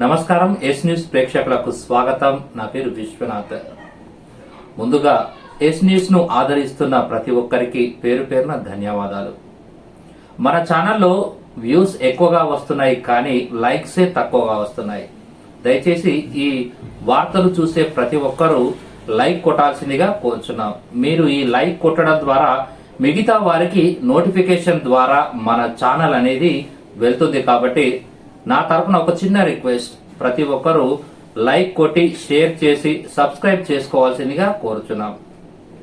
నమస్కారం yes news ప్రేక్షకులకు స్వాగతం. నా పేరు విశ్వనాథ్. ముందుగా ఎస్ న్యూస్ను ఆదరిస్తున్న ప్రతి ఒక్కరికి పేరు పేరున ధన్యవాదాలు. మన ఛానల్లో వ్యూస్ ఎక్కువగా వస్తున్నాయి కానీ లైక్సే తక్కువగా వస్తున్నాయి. దయచేసి ఈ వార్తలు చూసే ప్రతి ఒక్కరూ లైక్ కొట్టాల్సిందిగా కోరుచున్నాం. మీరు ఈ లైక్ కొట్టడం ద్వారా మిగతా వారికి నోటిఫికేషన్ ద్వారా మన ఛానల్ అనేది వెళ్తుంది కాబట్టి నా తరపున ఒక చిన్న రిక్వెస్ట్. ప్రతి ఒక్కరూ లైక్ కొట్టి షేర్ చేసి సబ్స్క్రైబ్ చేసుకోవాల్సిందిగా కోరుచున్నాం.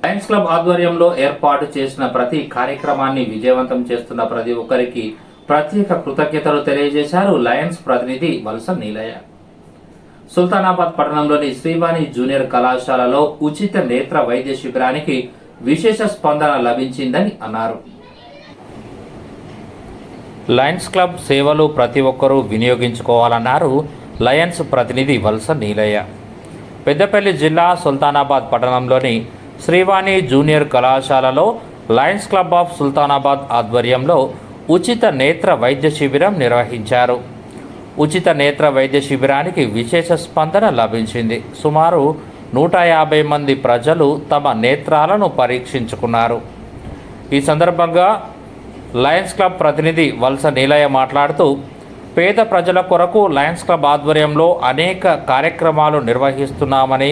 లయన్స్ క్లబ్ ఆధ్వర్యంలో ఏర్పాటు చేసిన ప్రతి కార్యక్రమాన్ని విజయవంతం చేస్తున్న ప్రతి ఒక్కరికి ప్రత్యేక కృతజ్ఞతలు తెలియజేశారు లయన్స్ ప్రతినిధి వలస నీలయ్య. సుల్తానాబాద్ పట్టణంలోని శ్రీవాణి జూనియర్ కళాశాలలో ఉచిత నేత్ర వైద్య శిబిరానికి విశేష స్పందన లభించిందని అన్నారు. లయన్స్ క్లబ్ సేవలు ప్రతి ఒక్కరూ వినియోగించుకోవాలన్నారు లయన్స్ ప్రతినిధి వలస నీలయ్య. పెద్దపల్లి జిల్లా సుల్తానాబాద్ పట్టణంలోని శ్రీవాణి జూనియర్ కళాశాలలో లయన్స్ క్లబ్ ఆఫ్ సుల్తానాబాద్ ఆధ్వర్యంలో ఉచిత నేత్ర వైద్య శిబిరం నిర్వహించారు. ఉచిత నేత్ర వైద్య శిబిరానికి విశేష స్పందన లభించింది. సుమారు నూట యాభై మంది ప్రజలు తమ నేత్రాలను పరీక్షించుకున్నారు. ఈ సందర్భంగా లయన్స్ క్లబ్ ప్రతినిధి వలస నీలయ్య మాట్లాడుతూ పేద ప్రజల కొరకు లయన్స్ క్లబ్ ఆధ్వర్యంలో అనేక కార్యక్రమాలు నిర్వహిస్తున్నామని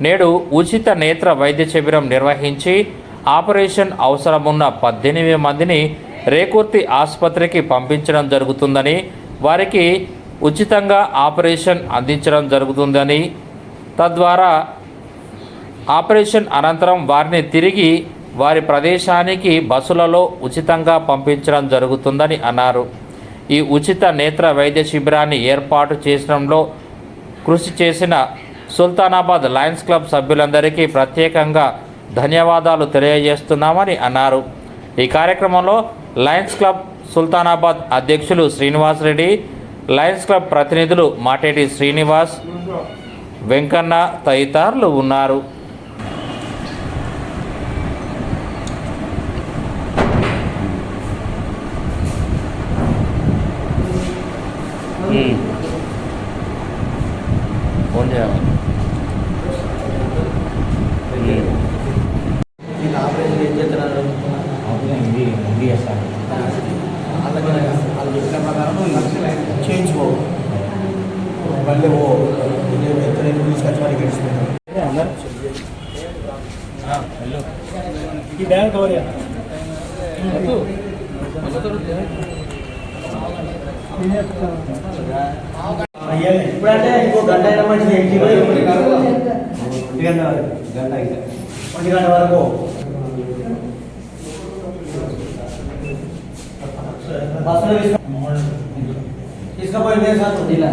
నేడు ఉచిత నేత్ర వైద్య శిబిరం నిర్వహించి ఆపరేషన్ అవసరమున్న పద్దెనిమిది మందిని రేకుర్తి ఆసుపత్రికి పంపించడం జరుగుతుందని వారికి ఉచితంగా ఆపరేషన్ అందించడం జరుగుతుందని తద్వారా ఆపరేషన్ అనంతరం వారిని తిరిగి వారి ప్రదేశానికి బస్సులలో ఉచితంగా పంపించడం జరుగుతుందని అన్నారు. ఈ ఉచిత నేత్ర వైద్య శిబిరాన్ని ఏర్పాటు చేసడంలో కృషి చేసిన సుల్తానాబాద్ లయన్స్ క్లబ్ సభ్యులందరికీ ప్రత్యేకంగా ధన్యవాదాలు తెలియజేస్తున్నామని అన్నారు. ఈ కార్యక్రమంలో లయన్స్ క్లబ్ సుల్తానాబాద్ అధ్యక్షులు శ్రీనివాస్ రెడ్డి లయన్స్ క్లబ్ ప్రతినిధులు మాటేటి శ్రీనివాస్ వెంకన్న తదితరులు ఉన్నారు. మళ్ళీ ఓ నేను ఎత్తున తీసుకొచ్చి వారికి గడిచిపోతాను ఈ బ్యాంక్ కవర్ ఇప్పుడంటే ఇంకో గంట అయినా మంచిది ఎయిటీ ఒంటి గంట వరకు ఒంటి గంట వరకు బస్సులో సార్ ఇలా.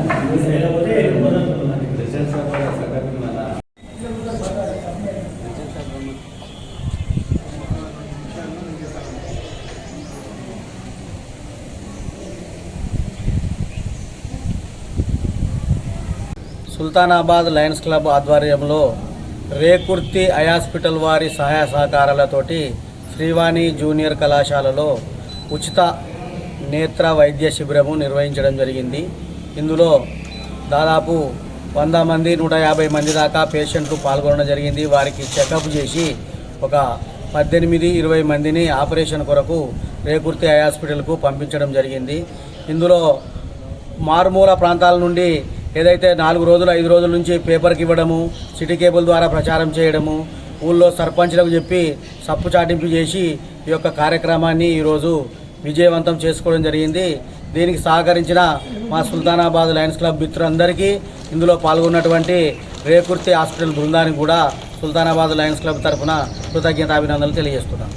సుల్తానాబాద్ లయన్స్ క్లబ్ ఆధ్వర్యంలో రేకుర్తి ఐ హాస్పిటల్ వారి సహాయ సహకారాలతోటి శ్రీవాణి జూనియర్ కళాశాలలో ఉచిత నేత్ర వైద్య శిబిరము నిర్వహించడం జరిగింది. ఇందులో దాదాపు వంద మంది నూట యాభై మంది దాకా పేషెంట్లు పాల్గొనడం జరిగింది. వారికి చెకప్ చేసి ఒక పద్దెనిమిది ఇరవై మందిని ఆపరేషన్ కొరకు రేకుర్తి ఐ హాస్పిటల్కు పంపించడం జరిగింది. ఇందులో మారుమూల ప్రాంతాల నుండి ఏదైతే నాలుగు రోజులు ఐదు రోజుల నుంచి పేపర్కి ఇవ్వడము సిటీ కేబుల్ ద్వారా ప్రచారం చేయడము ఊళ్ళో సర్పంచ్లకు చెప్పి సప్పు చాటింపు చేసి ఈ యొక్క కార్యక్రమాన్ని ఈరోజు విజయవంతం చేసుకోవడం జరిగింది. దీనికి సహకరించిన మా సుల్తానాబాద్ లయన్స్ క్లబ్ మిత్రులందరికీ ఇందులో పాల్గొన్నటువంటి రేకుర్తి హాస్పిటల్ బృందానికి కూడా సుల్తానాబాద్ లయన్స్ క్లబ్ తరఫున కృతజ్ఞతాభినందనలు తెలియజేస్తున్నాను.